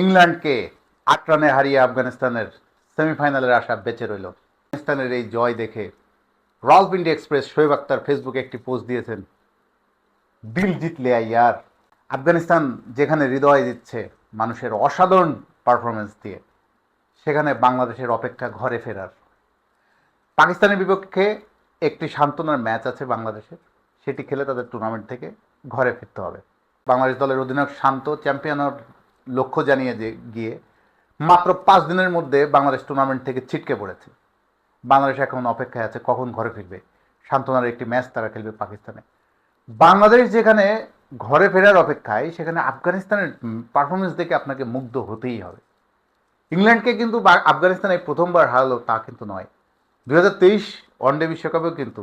ইংল্যান্ডকে আট রানে হারিয়ে আফগানিস্তানের সেমিফাইনালের আশা বেঁচে রইল। আফগানিস্তানের এই জয় দেখে রালপিন্ডি এক্সপ্রেস শোয়েব আক্তার ফেসবুকে একটি পোস্ট দিয়েছেন, দিল জিতলে ইয়ার। আফগানিস্তান যেখানে হৃদয় দিচ্ছে মানুষের অসাধারণ পারফরমেন্স দিয়ে, সেখানে বাংলাদেশের অপেক্ষা ঘরে ফেরার। পাকিস্তানের বিপক্ষে একটি সান্ত্বনার ম্যাচ আছে বাংলাদেশের, সেটি খেলে তাদের টুর্নামেন্ট থেকে ঘরে ফিরতে হবে। বাংলাদেশ দলের অধিনায়ক শান্ত চ্যাম্পিয়নের লক্ষ্য জানিয়ে যে গিয়ে মাত্র পাঁচ দিনের মধ্যে বাংলাদেশ টুর্নামেন্ট থেকে ছিটকে পড়েছে। বাংলাদেশ এখন অপেক্ষায় আছে কখন ঘরে ফিরবে। সান্ত্বনার একটি ম্যাচ তারা খেলবে পাকিস্তানে। বাংলাদেশ যেখানে ঘরে ফেরার অপেক্ষায়, সেখানে আফগানিস্তানের পারফরমেন্স দেখে আপনাকে মুগ্ধ হতেই হবে। ইংল্যান্ডকে কিন্তু আফগানিস্তানে প্রথমবার হারালো তা কিন্তু নয়। দু হাজার তেইশ ওয়ানডে বিশ্বকাপেও কিন্তু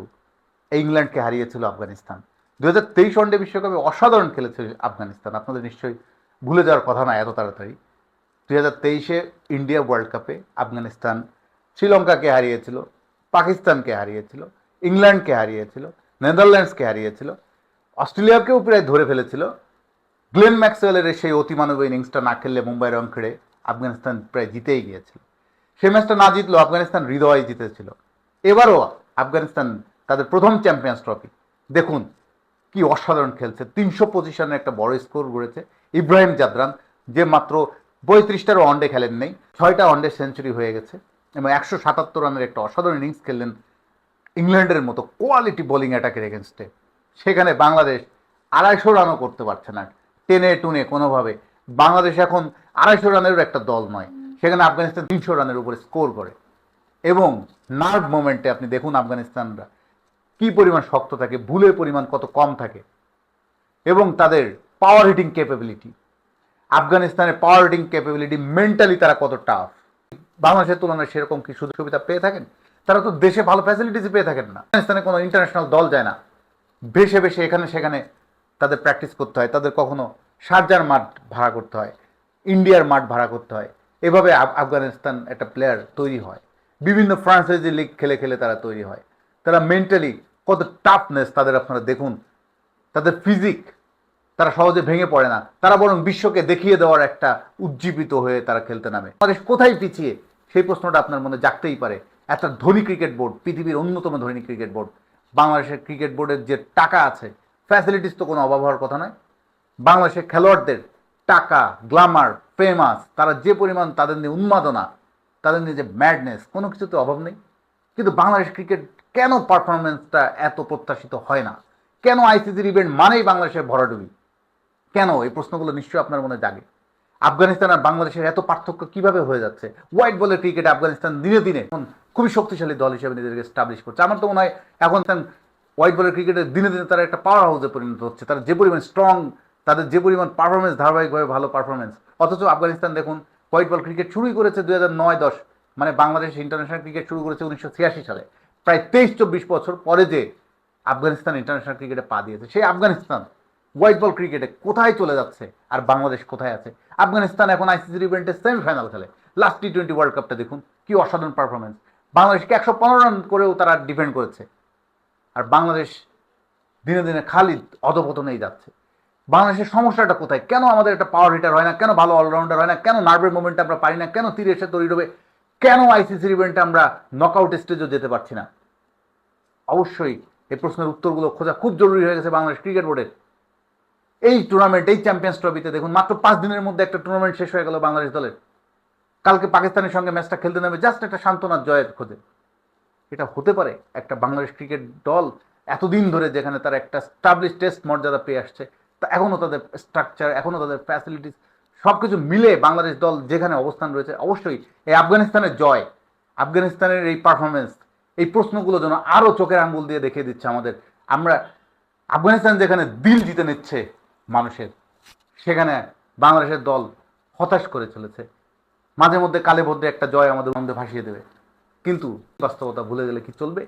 ইংল্যান্ডকে হারিয়েছিল আফগানিস্তান। দু হাজার তেইশ ওয়ানডে বিশ্বকাপে অসাধারণ খেলেছিল আফগানিস্তান। আপনাদের নিশ্চয়ই ভুলে যাওয়ার কথা না, এত তাড়াতাড়ি। দুই হাজার তেইশে ইন্ডিয়া ওয়ার্ল্ড কাপে আফগানিস্তান শ্রীলঙ্কাকে হারিয়েছিল, পাকিস্তানকে হারিয়েছিল, ইংল্যান্ডকে হারিয়েছিল, নেদারল্যান্ডসকে হারিয়েছিল, অস্ট্রেলিয়াকেও প্রায় ধরে ফেলেছিল। গ্লেন ম্যাক্সওয়েলের সেই অতিমানব ইনিংসটা না খেললে মুম্বাই রং খেড়ে আফগানিস্তান প্রায় জিতেই গিয়েছিল। সে ম্যাচটা না জিতলেও আফগানিস্তান হৃদয় জিতেছিল। এবারও আফগানিস্তান তাদের প্রথম চ্যাম্পিয়ন্স ট্রফি। দেখুন কি অসাধারণ খেলছে। তিনশো পঁচিশ রানের একটা বড় স্কোর গড়েছে। ইব্রাহিম জাদরান, যে মাত্র পঁয়ত্রিশটার ওয়ানডে খেলেন নেই, ছয়টা ওয়ানডে সেঞ্চুরি হয়ে গেছে এবং একশো সাতাত্তর রানের একটা অসাধারণ ইনিংস খেললেন ইংল্যান্ডের মতো কোয়ালিটি বোলিং অ্যাটাকের এগেনস্টে সেখানে বাংলাদেশ আড়াইশো রানও করতে পারছে না। টেনে টুনে কোনোভাবে। বাংলাদেশ এখন আড়াইশো রানেরও একটা দল নয়। সেখানে আফগানিস্তান তিনশো রানের উপরে স্কোর করে। এবং নার্ভ মোমেন্টে আপনি দেখুন আফগানিস্তানরা কি পরিমাণ শক্ত থাকে, ভুলের পরিমাণ কত কম থাকে, এবং তাদের পাওয়ার হিটিং ক্যাপাবিলিটি আফগানিস্তানের পাওয়ার হিটিং ক্যাপাবিলিটি মেন্টালি তারা কত টাফ বাংলাদেশের তুলনায় সেরকম কি সুযোগ সুবিধা পেয়ে থাকেন? তারা তো দেশে ভালো ফ্যাসিলিটিস পেয়ে থাকেন না। আফগানিস্তানে কোনো ইন্টারন্যাশনাল দল যায় না। ভেসে ভেসে এখানে সেখানে তাদের প্র্যাকটিস করতে হয়, তাদের কখনো শারজার মাঠ ভাড়া করতে হয়, ইন্ডিয়ার মাঠ ভাড়া করতে হয়। এভাবে আফ- আফগানিস্তান একটা প্লেয়ার তৈরি হয়। বিভিন্ন ফ্রান্সাইজি লিগ খেলে খেলে তারা তৈরি হয়। তারা মেন্টালি কত টাফনেস তাদের আপনারা দেখুন। তাদের ফিজিক তারা সহজে ভেঙে পড়ে না। তারা বরং বিশ্বকে দেখিয়ে দেওয়ার একটা উজ্জীবিত হয়ে তারা খেলতে নামে। বাংলাদেশ কোথায় পিছিয়ে? সেই প্রশ্নটা আপনার মনে জাগতেই পারে। একটা ধনী ক্রিকেট বোর্ড, পৃথিবীর অন্যতম ধনী ক্রিকেট বোর্ড, বাংলাদেশের ক্রিকেট বোর্ডের যে টাকা আছে ফ্যাসিলিটিস তো কোনো অভাব হওয়ার কথা নয়। বাংলাদেশের খেলোয়াড়দের টাকা গ্লামার ফেমাস তারা যে পরিমাণ তাদের নিয়ে উন্মাদনা, তাদের নিয়ে যে ম্যাডনেস কোনো কিছুতে অভাব নেই। কিন্তু বাংলাদেশ ক্রিকেট কেন পারফরমেন্সটা এত প্রত্যাশিত হয় না? কেন আইসিসির ইভেন্ট মানেই বাংলাদেশের ভরাডুবি? কেন? এই প্রশ্নগুলো নিশ্চয়ই আপনার মনে জাগে। আফগানিস্তান আর বাংলাদেশের এত পার্থক্য কীভাবে হয়ে যাচ্ছে? হোয়াইট বলের ক্রিকেট আফগানিস্তান দিনে দিনে খুবই শক্তিশালী দল হিসেবে নিজেদেরকে স্টাবলিশ করছে। আমার তো মনে হয় এখন হোয়াইট বলের ক্রিকেটের দিনে দিনে তারা একটা পাওয়ার হাউসে পরিণত হচ্ছে। তারা যে পরিমাণ স্ট্রং তাদের যে পরিমাণ পারফরমেন্স ধারাবাহিকভাবে ভালো পারফরমেন্স অথচ আফগানিস্তান দেখুন হোয়াইট বল ক্রিকেট শুরুই করেছে দুই হাজার নয় দশ মানে বাংলাদেশ ইন্টারন্যাশনাল ক্রিকেট শুরু করেছে উনিশশো ছিয়াশি সালে। প্রায় তেইশ চব্বিশ বছর পরে যে আফগানিস্তান ইন্টারন্যাশনাল ক্রিকেটে পা দিয়েছে, সেই আফগানিস্তান হোয়াইট বল ক্রিকেটে কোথায় চলে যাচ্ছে আর বাংলাদেশ কোথায় আছে? আফগানিস্তান এখন আইসিসির ইভেন্টে সেমিফাইনাল খেলে। লাস্ট টি টোয়েন্টি ওয়ার্ল্ড কাপটা দেখুন, কি অসাধারণ পারফরমেন্স বাংলাদেশকে একশো পনেরো রান করেও তারা ডিফেন্ড করেছে। আর বাংলাদেশ দিনে দিনে খালি অধপতনেই যাচ্ছে। বাংলাদেশের সমস্যাটা কোথায়? কেন আমাদের একটা পাওয়ার হিটার হয় না? কেন ভালো অলরাউন্ডার হয় না? কেন নার্ভের মুভমেন্ট আমরা পারি না? কেন তীরে এসে তৈরি হবে কেন আইসিসির ইভেন্টে আমরা নকআউট স্টেজও যেতে পারছি না? অবশ্যই এই প্রশ্নের উত্তরগুলো খোঁজা খুব জরুরি হয়ে গেছে বাংলাদেশ ক্রিকেট বোর্ডের। এই টুর্নামেন্ট এই চ্যাম্পিয়ন্স ট্রফিতে দেখুন, মাত্র পাঁচ দিনের মধ্যে একটা টুর্নামেন্ট শেষ হয়ে গেল বাংলাদেশ দলের। কালকে পাকিস্তানের সঙ্গে ম্যাচটা খেলতে নেবে জাস্ট একটা সান্ত্বনার জয়ের খোঁজে। এটা হতে পারে একটা বাংলাদেশ ক্রিকেট দল এতদিন ধরে যেখানে তারা একটা স্টাবলিশ টেস্ট মর্যাদা পেয়ে আসছে, তা এখনও তাদের স্ট্রাকচার এখনও তাদের ফ্যাসিলিটিস সব কিছু মিলে বাংলাদেশ দল যেখানে অবস্থান রয়েছে, অবশ্যই এই আফগানিস্তানের জয়, আফগানিস্তানের এই পারফরমেন্স এই প্রশ্নগুলো যেন আরও চোখের আঙ্গুল দিয়ে দেখিয়ে দিচ্ছে আমাদের। আমরা আফগানিস্তান যেখানে দিল জিতে নিচ্ছে মানুষের, সেখানে বাংলাদেশের দল হতাশ করে চলেছে। মাঝে মধ্যে কালে ভদ্রে একটা জয় আমাদের মধ্যে ভাসিয়ে দেবে। কিন্তু বাস্তবতা ভুলে গেলে কি চলবে?